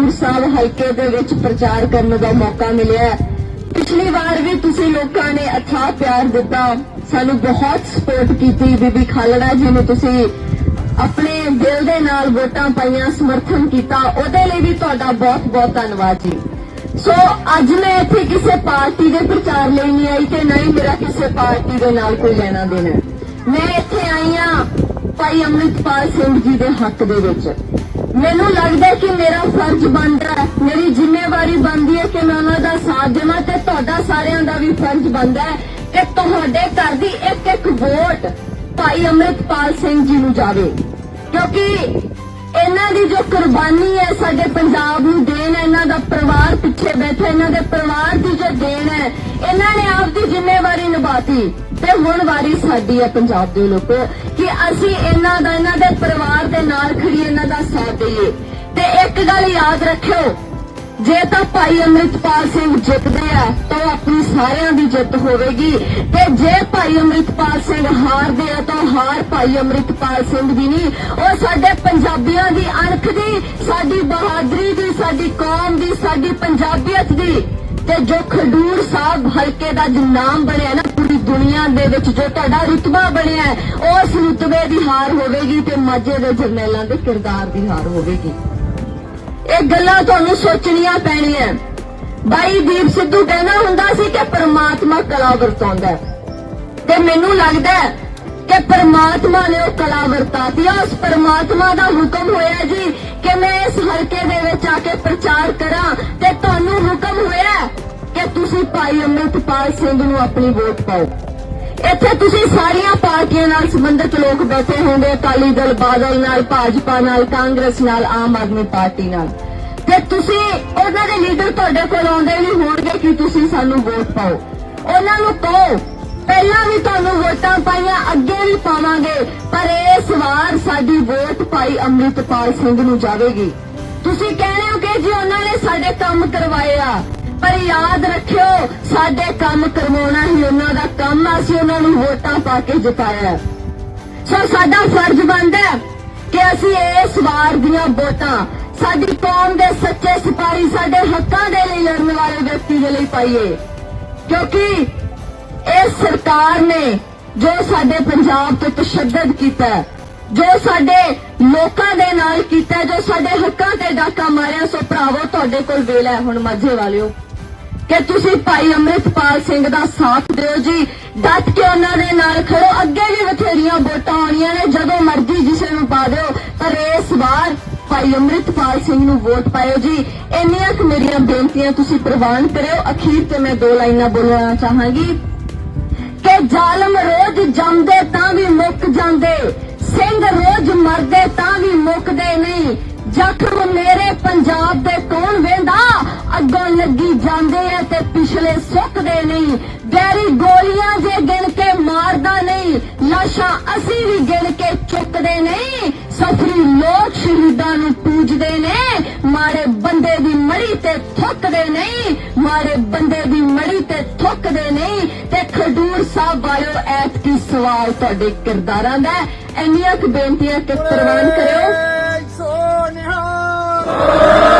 ਖਡੂਰ ਸਾਹਿਬ ਹਲਕੇ ਦੇ ਵਿੱਚ ਪ੍ਰਚਾਰ ਕਰਨ ਦਾ ਮੌਕਾ ਮਿਲਿਆ ਪਿਛਲੀ ਵਾਰ ਵੀ ਤੁਸੀਂ ਲੋਕਾਂ ਨੇ ਅਥਾਹ ਪਿਆਰ ਦਿੱਤਾ। ਸਾਨੂੰ ਬਹੁਤ ਸਪੋਰਟ ਕੀਤੀ ਬੀਬੀ ਖਾਲੜਾ ਜੀ ਨੂੰ। ਤੁਸੀਂ ਆਪਣੇ ਦਿਲ ਦੇ ਨਾਲ ਵੋਟਾਂ ਪਾਈਆਂ, ਸਮਰਥਨ ਕੀਤਾ। ਉਹਦੇ ਲਈ ਵੀ ਤੁਹਾਡਾ ਬਹੁਤ ਬਹੁਤ ਧੰਨਵਾਦ ਜੀ। ਸੋ ਅੱਜ ਮੈਂ ਇੱਥੇ ਕਿਸੇ ਪਾਰਟੀ ਦੇ ਪ੍ਰਚਾਰ ਲਈ ਨਹੀਂ ਆਈ ਤੇ ਨਾ ਹੀ ਮੇਰਾ ਕਿਸੇ ਪਾਰਟੀ ਦੇ ਨਾਲ ਕੋਈ ਲੈਣਾ ਦੇਣਾ। ਮੈਂ ਇੱਥੇ ਆਈ ਹਾਂ ਭਾਈ ਅੰਮ੍ਰਿਤਪਾਲ ਸਿੰਘ ਜੀ ਦੇ ਹੱਕ ਦੇ ਵਿੱਚ। ਮੈਨੂੰ ਲੱਗਦਾ ਕਿ ਮੇਰਾ ਫਰਜ਼ ਬਣਦਾ ਹੈ, ਮੇਰੀ ਜ਼ਿੰਮੇਵਾਰੀ ਬਣਦੀ ਹੈ ਕਿ ਮੈਂ ਉਹਨਾਂ ਦਾ ਸਾਥ ਦੇਵਾਂ ਤੇ ਤੁਹਾਡਾ ਸਾਰਿਆਂ ਦਾ ਵੀ ਫਰਜ਼ ਬਣਦਾ ਹੈ ਕਿ ਤੁਹਾਡੇ ਘਰ ਦੀ ਇੱਕ ਇੱਕ ਵੋਟ ਭਾਈ ਅੰਮ੍ਰਿਤਪਾਲ ਸਿੰਘ ਜੀ ਨੂੰ ਜਾਵੇ। ਕਿਉਂਕਿ ਇਹਨਾਂ ਦੀ ਜੋ ਕੁਰਬਾਨੀ ਹੈ ਸਾਡੇ ਪੰਜਾਬ ਨੂੰ ਦੇਣ ਹੈ, ਇਹਨਾਂ ਦਾ ਪਰਿਵਾਰ ਪਿੱਛੇ ਬੈਠਾ ਇਹਨਾਂ ਦੇ ਪਰਿਵਾਰ ਦੀ ਜੋ ਦੇਣ ਹੈ, ਇਹਨਾਂ ਨੇ ਆਪ ਦੀ ਜ਼ਿੰਮੇਵਾਰੀ ਨਿਭਾਤੀ। ਤੇ ਹੁਣ ਵਾਰੀ ਸਾਡੀ ਹੈ ਪੰਜਾਬ ਦੇ ਲੋਕੋ ਕਿ ਅਸੀਂ ਇਹਨਾਂ ਦਾ, ਇਹਨਾਂ ਦੇ ਪਰਿਵਾਰ ਦੇ ਨਾਲ ਖੜੀ ਇਹਨਾਂ ਦਾ ਸਾਥ ਦਈਏ। ਤੇ ਇੱਕ ਗੱਲ ਯਾਦ ਰੱਖਿਓ, ਜੇ ਤਾਂ ਭਾਈ ਅੰਮ੍ਰਿਤਪਾਲ ਸਿੰਘ ਜਿੱਤਦੇ ਆ, ਤਾਂ ਉਹ ਆਪਣੀ ਸਾਰਿਆਂ ਦੀ ਜਿੱਤ ਹੋਵੇਗੀ। ਤੇ ਜੇ ਭਾਈ ਅੰਮ੍ਰਿਤਪਾਲ ਸਿੰਘ ਹਾਰਦੇ ਆ, ਤਾਂ ਹਾਰ ਭਾਈ ਅੰਮ੍ਰਿਤਪਾਲ ਸਿੰਘ ਦੀ ਨਹੀਂ। ਉਹ ਸਾਡੇ ਪੰਜਾਬੀਆਂ ਦੀ ਅਣਖ ਦੀ, ਸਾਡੀ ਬਹਾਦਰੀ ਦੀ, ਸਾਡੀ ਕੌਮ ਦੀ, ਸਾਡੀ ਪੰਜਾਬੀਅਤ ਦੀ। ਤੇ ਜੋ ਖਡੂਰ ਸਾਹਿਬ ਹਲਕੇ ਦਾ ਜੋ ਨਾਮ ਬਣਿਆ ਨਾ ਦੁਨੀਆ ਦੇ ਵਿੱਚ ਜੋ ਤੁਹਾਡਾ ਰੁਤਬਾ ਬਣਿਆ ਹੈ, ਉਸ ਰੁਤਬੇ ਦੀ ਹਾਰ ਹੋਵੇਗੀ ਤੇ ਮਾਝੇ ਦੇ ਜਰਨੈਲਾਂ ਦੇ ਕਿਰਦਾਰ ਦੀ ਹਾਰ ਹੋਵੇਗੀ। ਇਹ ਗੱਲਾਂ ਤੁਹਾਨੂੰ ਸੋਚਣੀਆਂ ਪੈਣੀਆਂ। ਬਾਈ ਦੀਪ ਸਿੱਧੂ ਕਹਿੰਦਾ ਹੁੰਦਾ ਸੀ ਕਿ ਪ੍ਰਮਾਤਮਾ ਕਲਾ ਵਰਤਾਉਂਦਾ ਤੇ ਮੈਨੂੰ ਲੱਗਦਾ ਕਿ ਪ੍ਰਮਾਤਮਾ ਨੇ ਉਹ ਕਲਾ ਵਰਤਾਤੀ ਉਸ ਪ੍ਰਮਾਤਮਾ ਦਾ ਹੁਕਮ ਹੋਇਆ ਜੀ ਕਿ ਮੈਂ ਇਸ ਹਲਕੇ ਦੇ ਵਿੱਚ ਆ ਕੇ ਪ੍ਰਚਾਰ ਕਰਾਂ ਤੇ ਤੁਹਾਨੂੰ ਤੁਸੀਂ ਭਾਈ ਅੰਮ੍ਰਿਤਪਾਲ ਸਿੰਘ ਨੂੰ ਆਪਣੀ ਵੋਟ ਪਾਓ। ਇੱਥੇ ਤੁਸੀਂ ਸਾਰੀਆਂ ਪਾਰਟੀਆਂ ਨਾਲ ਸੰਬੰਧਿਤ ਲੋਕ ਬੈਠੇ ਹੋਣਗੇ, ਅਕਾਲੀ ਦਲ, ਬਾਦਲ ਨਾਲ, ਭਾਜਪਾ ਨਾਲ, ਕਾਂਗਰਸ ਨਾਲ, ਆਮ ਆਦਮੀ ਪਾਰਟੀ ਨਾਲ। ਤੇ ਤੁਸੀਂ ਉਹਨਾਂ ਦੇ ਲੀਡਰ ਤੁਹਾਡੇ ਕੋਲ ਆਉਂਦੇ ਵੀ ਹੋਣਗੇ ਕਿ ਤੁਸੀਂ ਸਾਨੂੰ ਵੋਟ ਪਾਓ। ਉਹਨਾਂ ਨੂੰ ਕਹੋ, ਪਹਿਲਾਂ ਵੀ ਤੁਹਾਨੂੰ ਵੋਟਾਂ ਪਾਈਆਂ, ਅੱਗੇ ਵੀ ਪਾਵਾਂਗੇ, ਪਰ ਇਸ ਵਾਰ ਸਾਡੀ ਵੋਟ ਭਾਈ ਅੰਮ੍ਰਿਤਪਾਲ ਸਿੰਘ ਨੂੰ ਜਾਵੇਗੀ। ਤੁਸੀਂ ਕਹਿੰਦੇ ਹੋ ਕਿ ਜੀ ਉਹਨਾਂ ਨੇ ਸਾਡੇ ਕੰਮ ਕਰਵਾਏ ਆ। ਪਰ ਯਾਦ ਰੱਖਿਓ, ਸਾਡੇ ਕੰਮ ਕਰਵਾਉਣਾ ਹੀ ਉਹਨਾਂ ਦਾ ਕੰਮ ਆ, ਅਸੀਂ ਉਹਨਾਂ ਨੂੰ ਵੋਟਾਂ ਪਾ ਕੇ ਜਿਤਾਇਆ। ਸੋ ਸਾਡਾ ਫਰਜ਼ ਬਣਦਾ ਹੈ ਕਿ ਅਸੀਂ ਇਸ ਵਾਰ ਦੀਆਂ ਵੋਟਾਂ ਸਾਡੀ ਕੌਮ ਦੇ ਸੱਚੇ ਸਿਪਾਹੀ, ਸਾਡੇ ਹੱਕਾਂ ਦੇ ਲਈ ਲੜਨ ਵਾਲੇ ਵਿਅਕਤੀ ਦੇ ਲਈ ਪਾਈਏ। ਕਿਉਂਕਿ ਇਸ ਸਰਕਾਰ ਨੇ ਜੋ ਸਾਡੇ ਪੰਜਾਬ ਤੇ ਤਸ਼ੱਦਦ ਕੀਤਾ ਜੋ ਸਾਡੇ ਲੋਕਾਂ ਦੇ ਨਾਲ ਕੀਤਾ ਜੋ ਸਾਡੇ ਹੱਕਾਂ ਤੇ ਡਾਕਾ ਮਾਰਿਆ, ਸੋ ਭਰਾਵੋ, ਤੁਹਾਡੇ ਕੋਲ ਵੇਲਾ ਹੁਣ ਮਾਝੇ ਵਾਲਿਓ ਕਿ ਤੁਸੀਂ ਭਾਈ ਅੰਮ੍ਰਿਤਪਾਲ ਸਿੰਘ ਦਾ ਸਾਥ ਦਿਓ ਜੀ। ਡਟ ਕੇ ਉਹਨਾਂ ਦੇ ਨਾਲ ਖੜੋ। ਅੱਗੇ ਵੀ ਬਥੇਰੀਆਂ ਵੋਟਾਂ ਆਉਣੀਆਂ ਨੇ। ਜਦੋਂ ਮਰਜ਼ੀ ਜਿਸੇ ਨੂੰ ਪਾ ਦਿਓ। ਪਰ ਇਸ ਵਾਰ ਭਾਈ ਅੰਮ੍ਰਿਤਪਾਲ ਸਿੰਘ ਨੂੰ ਵੋਟ ਪਾਇਓ ਜੀ। ਇੰਨੀਆਂ ਕੁ ਮੇਰੀਆਂ ਬੇਨਤੀਆਂ ਤੁਸੀਂ ਪ੍ਰਵਾਨ ਕਰਿਓ। ਅਖੀਰ ਤੇ ਮੈਂ ਦੋ ਲਾਈਨਾਂ ਬੋਲਣਾ ਚਾਹਾਂਗੀ ਕਿ ਜ਼ਾਲਮ ਰੋਜ਼ ਜੰਮਦੇ ਤਾਂ ਵੀ ਮੁੱਕ ਜਾਂਦੇ। ਸਿੰਘ ਰੋਜ਼ ਮਰਦੇ ਤਾਂ ਵੀ ਮੁੱਕਦੇ ਨਹੀਂ। ਜ਼ਖਮ ਮੇਰੇ ਪੰਜਾਬ ਦੇ ਕੌਣ ਵੇ ਅੱਗੋਂ ਲੱਗੀ ਜਾਂਦੇ ਆ ਤੇ ਪਿਛਲੇ ਸੁੱਕਦੇ ਨਹੀਂ। ਗੈਰੀ ਗੋਲੀਆਂ ਜੇ ਗਿਣ ਕੇ ਮਾਰਦਾ ਨਹੀਂ, ਲਾਸ਼ਾਂ ਅਸੀਂ ਵੀ ਗਿਣ ਕੇ ਚੁੱਕਦੇ ਨਹੀਂ। ਸਫਰੀ ਲੋਕ ਸ਼ਹੀਦਾਂ ਨੂੰ ਪੂਜਦੇ ਨੇ ਮਾਰੇ ਬੰਦੇ ਦੀ ਮੜੀ ਤੇ ਥੁੱਕਦੇ ਨਹੀਂ ਮਾਰੇ ਬੰਦੇ ਦੀ ਮੜੀ ਤੇ ਥੁੱਕਦੇ ਨਹੀਂ। ਤੇ ਖਡੂਰ ਸਾਹਿਬ ਵਾਲਿਓ ਐਤ ਕੀ ਸਵਾਲ ਤੁਹਾਡੇ ਕਿਰਦਾਰਾਂ ਦਾ ਇੰਨੀਆਂ ਕੁ ਬੇਨਤੀਆਂ ਕਿ ਪ੍ਰਵਾਨ ਕਰਿਓ। Subscribe